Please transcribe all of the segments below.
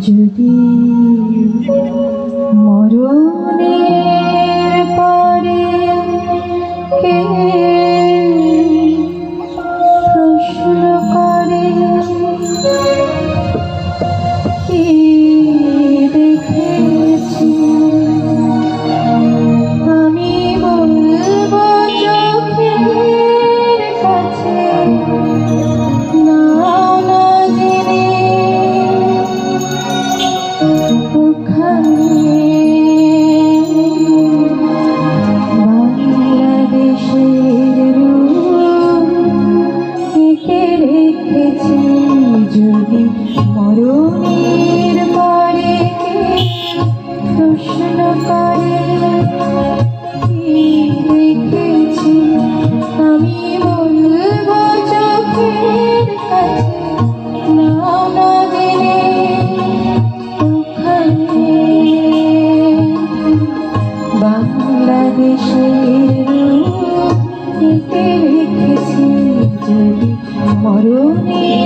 যদি মরণের যদি মরণের পরে প্রশ্ন করে দেখেছি? আমি বলব চোখের কাছে না জেনে ওখানে। বাংলাদেশের রূপ রেখেছি যদি মরণের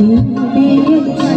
一点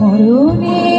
মরণের